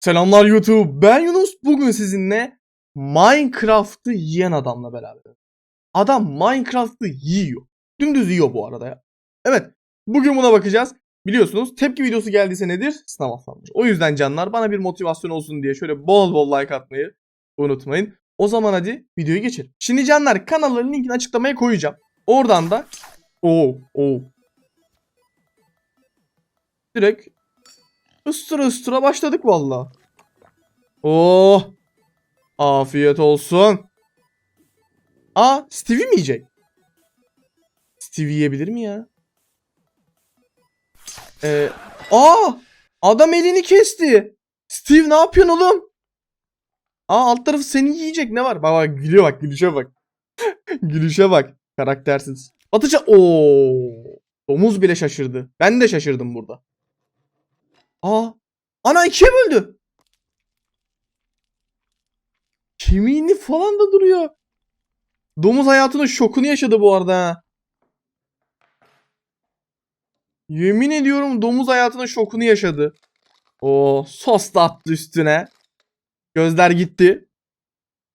Selamlar YouTube. Ben Yunus. Bugün sizinle Minecraft'ı yiyen adamla beraber. Adam Minecraft'ı yiyor. Dümdüz yiyor bu arada ya. Evet. Bugün buna bakacağız. Biliyorsunuz tepki videosu geldiyse nedir? Sınav haftamdır. O yüzden canlar bana bir motivasyon olsun diye şöyle bol bol like atmayı unutmayın. O zaman hadi videoya geçelim. Şimdi canlar kanalların linkini açıklamaya koyacağım. Oradan da Oo, oo. Direkt ıstıra ıstıra başladık valla. Oh. Afiyet olsun. Aa Stevie mi yiyecek? Stevie yiyebilir mi ya? Ee, aa adam elini kesti. Steve ne yapıyorsun oğlum? Aa alt tarafı seni yiyecek ne var? Bak bak gülüyor bak gülüşe bak. gülüşe bak. Karaktersiz. Atıca Oo. Domuz bile şaşırdı. Ben de şaşırdım burada. Aa. Ana ikiye böldü. Kemiğini falan da duruyor. Domuz hayatının şokunu yaşadı bu arada. Yemin ediyorum domuz hayatının şokunu yaşadı. O sos da attı üstüne. Gözler gitti.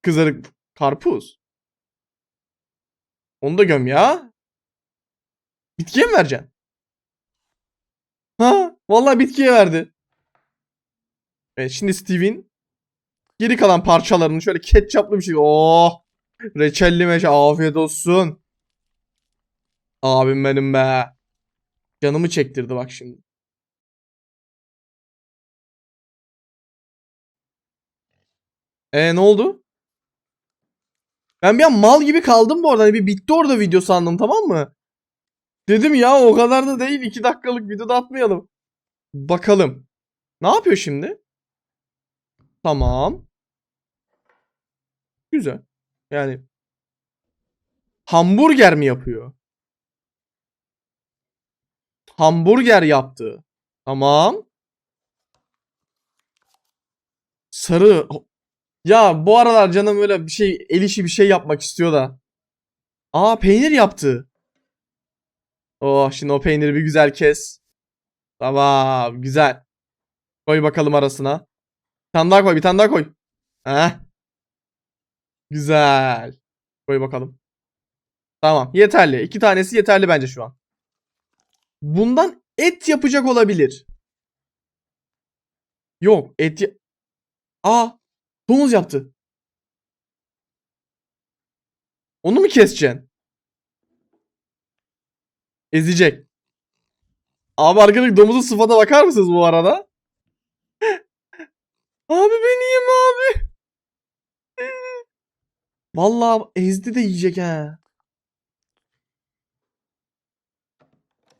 Kızarık karpuz. Onu da göm ya. Bitkiye mi vereceksin? Ha, vallahi bitkiye verdi. Evet, şimdi Steve'in geri kalan parçalarını şöyle ketçaplı bir şey. Oh! Reçelli meşe afiyet olsun. Abim benim be. Canımı çektirdi bak şimdi. E ne oldu? Ben bir an mal gibi kaldım bu arada. Hani bir bitti orada video sandım tamam mı? Dedim ya o kadar da değil. 2 dakikalık videoda atmayalım. Bakalım. Ne yapıyor şimdi? Tamam. Güzel. Yani hamburger mi yapıyor? Hamburger yaptı. Tamam. Sarı. Ya bu aralar canım böyle bir şey el işi bir şey yapmak istiyor da. Aa peynir yaptı. Oh şimdi o peyniri bir güzel kes. Tamam güzel. Koy bakalım arasına. Bir tane daha koy bir tane daha koy. Heh. Güzel. Koy bakalım. Tamam yeterli. İki tanesi yeterli bence şu an. Bundan et yapacak olabilir. Yok et ya- Aa domuz yaptı. Onu mu keseceksin? Ezecek. Abi arkadaş domuzun sıfata bakar mısınız bu arada? abi beni yeme abi. Vallahi ezdi de yiyecek ha.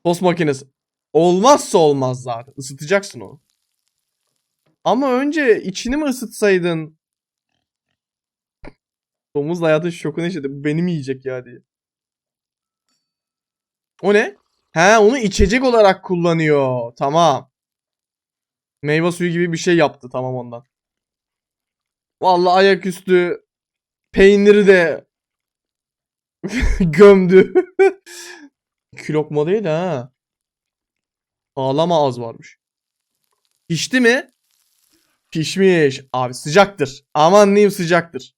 Tost makinesi. Olmazsa olmaz zaten. Isıtacaksın onu. Ama önce içini mi ısıtsaydın? Domuz da hayatın şokunu yaşadı. Bu beni mi yiyecek ya diye. O ne? He onu içecek olarak kullanıyor. Tamam. Meyve suyu gibi bir şey yaptı tamam ondan. Vallahi ayaküstü peyniri de gömdü. İki değil ha. Ağlama az varmış. Pişti mi? Pişmiş. Abi sıcaktır. Aman diyeyim sıcaktır.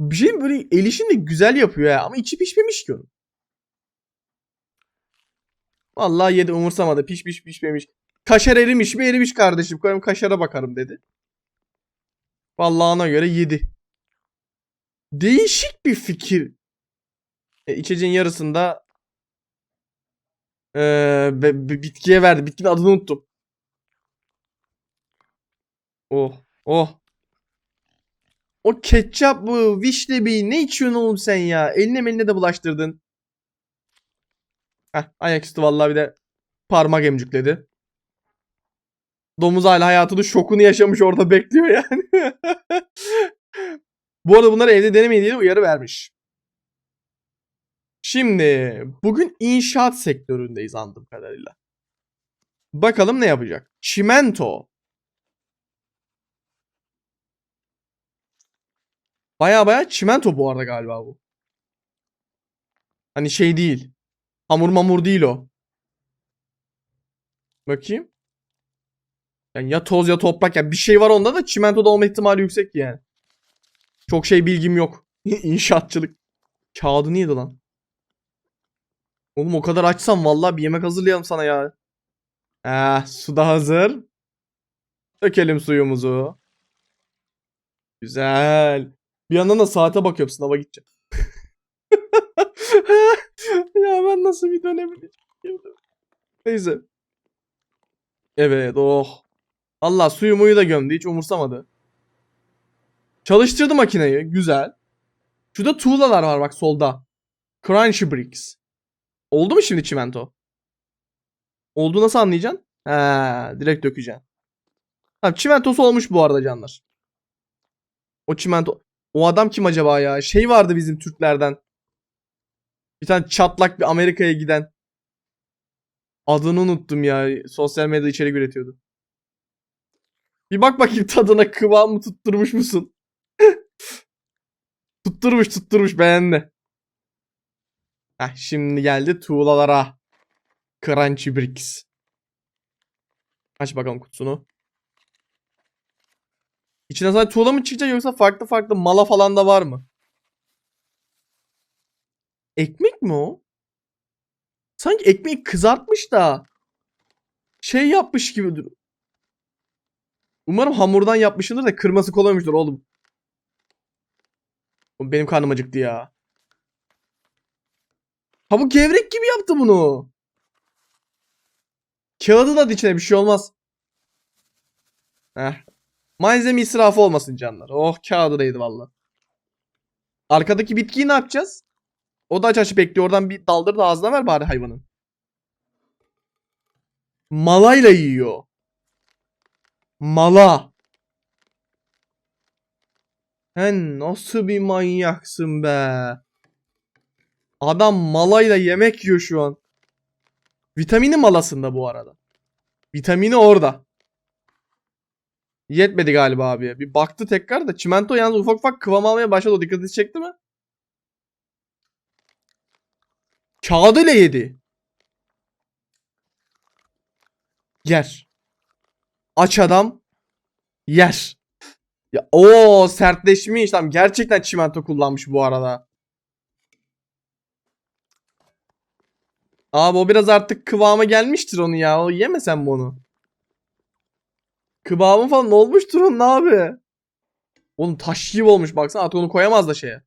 Bir şey böyle el işini güzel yapıyor ya. Ama içi pişmemiş ki onun. Vallahi yedi umursamadı. Pişmiş pişmemiş. Kaşar erimiş mi erimiş kardeşim. Koyayım kaşara bakarım dedi. Vallahi ona göre yedi. Değişik bir fikir. E, içeceğin yarısında ee, bitkiye verdi. Bitkinin adını unuttum. Oh. Oh. O ketçap mı? Vişnebi ne içiyorsun oğlum sen ya? Eline meline de bulaştırdın. Heh, ayaküstü vallahi bir de parmak emcükledi. Domuz hala hayatının şokunu yaşamış orada bekliyor yani. Bu arada bunları evde denemeyin diye uyarı vermiş. Şimdi bugün inşaat sektöründeyiz anladığım kadarıyla. Bakalım ne yapacak? Çimento. Baya baya çimento bu arada galiba bu. Hani şey değil. Hamur mamur değil o. Bakayım. Yani ya toz ya toprak ya bir şey var onda da çimentoda olma ihtimali yüksek yani. Çok şey bilgim yok. İnşaatçılık. Kağıdını yedi lan. Oğlum o kadar açsam vallahi bir yemek hazırlayalım sana ya. Ah, su da hazır. Dökelim suyumuzu. Güzel. Bir yandan da saate bakıyorum sınava gideceğim. ya ben nasıl bir dönebileceğim? Neyse. Evet oh. Allah suyu muyu da gömdü hiç umursamadı. Çalıştırdı makineyi güzel. Şurada tuğlalar var bak solda. Crunchy bricks. Oldu mu şimdi çimento? Oldu nasıl anlayacaksın? Ha, direkt dökeceksin. Tamam çimentosu olmuş bu arada canlar. O çimento. O adam kim acaba ya? Şey vardı bizim Türklerden. Bir tane çatlak bir Amerika'ya giden. Adını unuttum ya. Sosyal medyada içerik üretiyordu. Bir bak bakayım tadına kıvamı tutturmuş musun? tutturmuş tutturmuş beğendi. Heh, şimdi geldi tuğlalara. Crunchy Bricks. Aç bakalım kutusunu. İçine sadece tuğla mı çıkacak yoksa farklı farklı mala falan da var mı? Ekmek mi o? Sanki ekmeği kızartmış da şey yapmış gibi dur. Umarım hamurdan yapmışındır da kırması kolaymıştır. Oğlum Benim karnım acıktı ya. Ha bu gevrek gibi yaptı bunu. Kağıdı da içine bir şey olmaz. Heh. Malzeme israfı olmasın canlar. Oh kağıdı değdi valla. Arkadaki bitkiyi ne yapacağız? O da aç aç bekliyor. Oradan bir daldır da ağzına ver bari hayvanın. Malayla yiyor. Mala. Sen nasıl bir manyaksın be. Adam malayla yemek yiyor şu an. Vitamini malasında bu arada. Vitamini orada. Yetmedi galiba abiye. Bir baktı tekrar da çimento yalnız ufak ufak kıvam almaya başladı. O dikkatinizi çekti mi? Kağıdıyla yedi. Yer. Aç adam yer. Ya o sertleşmiş. Tamam gerçekten çimento kullanmış bu arada. Abi o biraz artık kıvama gelmiştir onu ya. O yemesen onu? Kıvamı falan olmuştur onun abi. Oğlum taş gibi olmuş baksana. Artık onu koyamaz da şeye.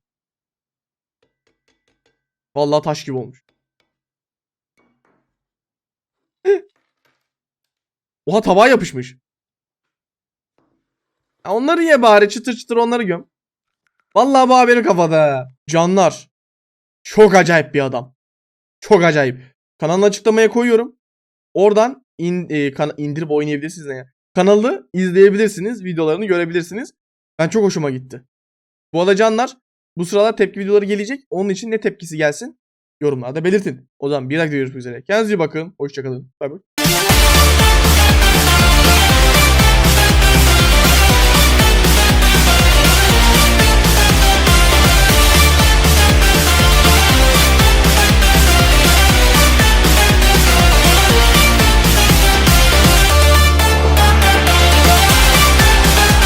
Vallahi taş gibi olmuş. Oha tabağa yapışmış. Ya onları ye bari çıtır çıtır onları göm. Vallahi bu benim kafada. Canlar. Çok acayip bir adam. Çok acayip. Kanalın açıklamaya koyuyorum. Oradan in, e, kan- indirip oynayabilirsiniz. Yani. Kanalı izleyebilirsiniz. Videolarını görebilirsiniz. Ben çok hoşuma gitti. Bu arada canlar bu sıralar tepki videoları gelecek. Onun için ne tepkisi gelsin yorumlarda belirtin. O zaman bir dakika görüşmek üzere. Kendinize iyi bakın. Hoşçakalın. Bay bay.